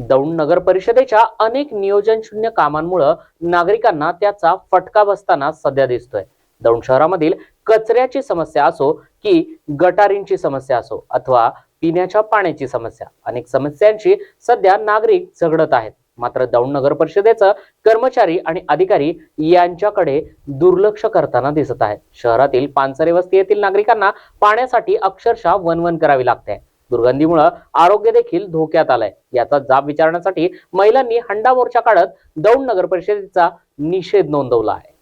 दौंड नगर परिषदेच्या अनेक नियोजनशून्य कामांमुळे नागरिकांना त्याचा फटका बसताना सध्या दिसतोय. दौंड शहरामधील कचऱ्याची समस्या असो की गटारींची समस्या असो अथवा पिण्याच्या पाण्याची समस्या अनेक समस्यांशी सध्या नागरिक झगडत आहेत. मात्र दौंड नगर परिषदेचं कर्मचारी आणि अधिकारी यांच्याकडे दुर्लक्ष करताना दिसत आहेत. शहरातील पानसरे वस्ती येथील नागरिकांना पाण्यासाठी अक्षरशः वनवन करावी लागते. दुर्गंधीमुळे आरोग्य देखील धोक्यात आलंय. याचा जाब विचारण्यासाठी महिलांनी हंडा मोर्चा काढत दौंड नगर परिषदेचा निषेध नोंदवला आहे.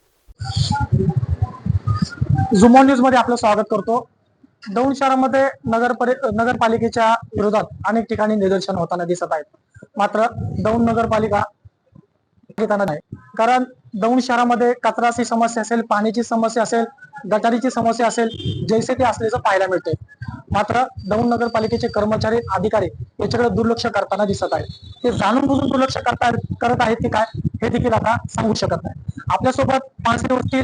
झुमॉन न्यूजमध्ये आपलं स्वागत करतो. दौंड शहरामध्ये नगर नगरपालिकेच्या विरोधात अनेक ठिकाणी निदर्शन होताना दिसत आहेत. मात्र दौंड नगरपालिका घेताना नाही. कारण दौंड शहरामध्ये कचराची समस्या असेल पाण्याची समस्या असेल गटारीची समस्या असेल जैसे ते असल्याचं पाहायला मिळते मात्र दौंड नगरपालिकेचे कर्मचारी अधिकारी याच्याकडे दुर्लक्ष करताना दिसत आहेत. ते जाणून बुजून दुर्लक्ष करता करत आहेत की काय हे देखील आता सांगू शकत नाही. आपल्यासोबत माणसे वस्ती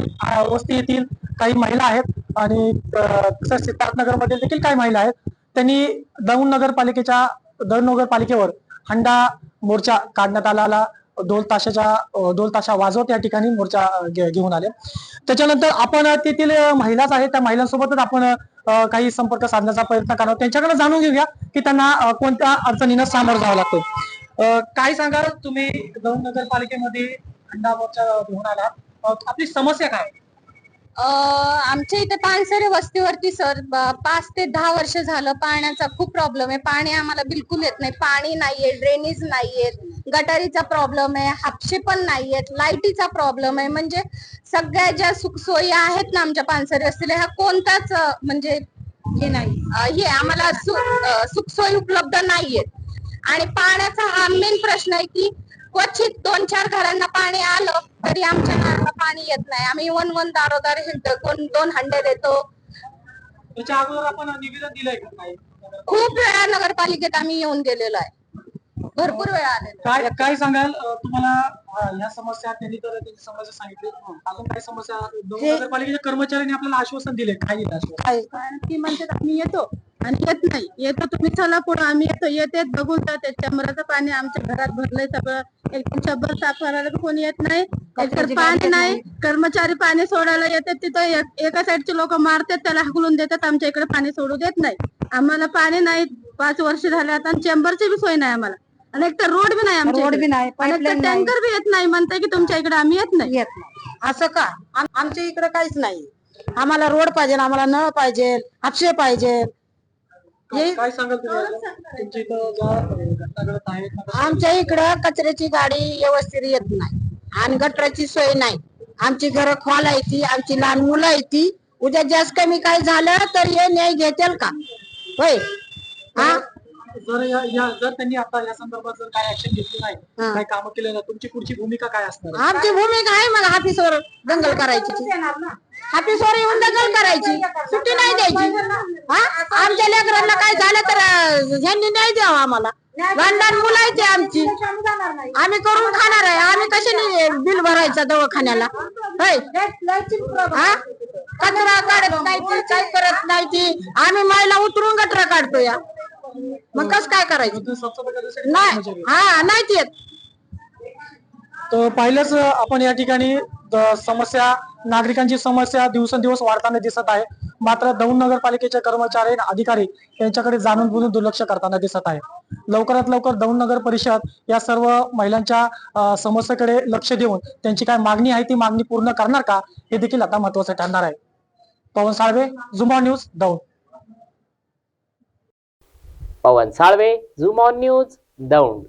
वस्ती येथील काही महिला आहेत आणि अं, तसंच सिद्धार्थनगर देखील काही महिला आहेत. त्यांनी दौंड नगरपालिकेच्या दौंड नगरपालिकेवर हंडा मोर्चा काढण्यात आला. ढोल ताशाच्या ढोल ताशा वाजवत या ठिकाणी मोर्चा घेऊन आले. त्याच्यानंतर आपण तेथील महिलाच आहेत त्या महिलांसोबतच आपण काही संपर्क साधण्याचा प्रयत्न करणार त्यांच्याकडे जाणून घेऊया की त्यांना कोणत्या अडचणीनं सामोरं जावं लागतं काय सांगाल तुम्ही? दौंड नगरपालिकेमध्ये अंडा मोर्चा घेऊन आला. आपली समस्या काय आमच्या इथे पानसरे वस्तीवरती सर पाच ते दहा वर्ष झालं पाण्याचा खूप प्रॉब्लेम आहे. पाणी आम्हाला बिलकुल येत नाही. पाणी नाहीये ड्रेनेज नाहीये. गटारीचा प्रॉब्लेम आहे हापशे पण नाहीयेत लाईटीचा प्रॉब्लेम आहे. म्हणजे सगळ्या ज्या सुखसोयी आहेत ना आमच्या पानसरे वस्तीला ह्या कोणताच म्हणजे हे नाही. हे आम्हाला सुखसोयी उपलब्ध नाहीयेत. आणि पाण्याचा हा मेन प्रश्न आहे की क्वचित दोन चार घरांना पाणी आलं तरी आमच्या घराला पाणी येत नाही. आम्ही वन वन दारोदार हिंडतो कोण दोन हंडे देतो. त्याच्या अगोदर आपण निवेदन दिलंय का खूप वेळा नगरपालिकेत आम्ही येऊन गेलेलो आहे. भरपूर वेळा आलेलो काय काय सांगाल? अं, तुम्हाला अं, ह्या समस्या त्यांनी तर त्यांची समस्या सांगितली. अजून काय समस्या? दौंड हे- नगरपालिकेच्या कर्मचाऱ्यांनी आपल्याला आश्वासन दिले. काय दिलं आश्वासन. कारण ती म्हणतात आम्ही येतो आणि येत नाही. येतो तुम्ही चला पुढे. आम्ही येतो. येते बघून जाते चंबराचं पाणी आमच्या घरात भरलंय सगळं. एकदम शंभर साफ करायला पण कोणी येत नाही. एकतर पाणी नाही. कर्मचारी पाणी सोडायला येतात. तिथं एक- एका साईडचे लोक मारतात. त्याला हकलून देतात. आमच्या इकडे पाणी सोडू देत नाही. आम्हाला पाणी नाही. पाच वर्ष झाले आता. आणि चेंबरची बी सोय नाही आम्हाला. आणि एक तर रोड बी नाही आमच्या रोड बी इकडे. नाही आणि एक तर pipeline नाही. टँकर बी येत नाही म्हणताय की तुमच्या इकडे आम्ही येत नाही. येत नाही. असं का? आम- आमच्या इकडे काहीच नाही. आम्हाला रोड पाहिजे आम्हाला नळ पाहिजे हापशे पाहिजे. हे काय सांगाल तुम्ही याचं? तुमच्या इथं ज्या अं, घटना घडत आहेत नगर- आमच्या इकडं कचऱ्याची गाडी व्यवस्थित येत नाही. आणि गटराची सोय नाही. आमची घरं खोल आहे ती आमची लहान मुलं आहे ती. उद्या जास्त कमी काय झालं तर हे न्याय घेतील का? होय. हा? जर या या- जर त्यांनी आता या संदर्भात जर काय ऍक्शन घेतली नाही हा. काय कामं केले नाही तुमची पुढची भूमिका काय असणार? आहे? आमची भूमिका आहे मला हाफिसवर दंगल करायची. हाफिसवर येऊन दंगल करायची. सुट्टी नाही द्यायची. हा? आमच्या लेकरांना काय झालं तर अं, ह्यांनी नाही द्यावं आम्हाला. लहान लहान मुलं आहेत ते आमची. आम्ही करून खाणार आहे. आम्ही कशाने बिल भरायचं दवाखान्याला? होय. हा? कचरा काढत नाही ती काय करत नाही ती. आम्ही महिला उतरून गटरा काढतो या मग कस काय करायचं? करण्यासाठी नाही. हा नाहीत येत. तर पाहिलंच आपण या ठिकाणी द- समस्या नागरिकांची समस्या दिवसेंदिवस वाढताना दिसत आहे. मात्र दौंड नगरपालिकेचे कर्मचारी आणि अधिकारी यांच्याकडे जाणून बुजून दुर्लक्ष करताना दिसत आहे. लवकरात लवकर दौंड नगर परिषद या सर्व महिलांच्या अं, समस्येकडे लक्ष देऊन त्यांची काय मागणी आहे ती मागणी पूर्ण करणार का हे देखील आता महत्वाचं ठरणार आहे. पवन साळवे जुमा news Daund. Pavan Salve zoom on news Daund.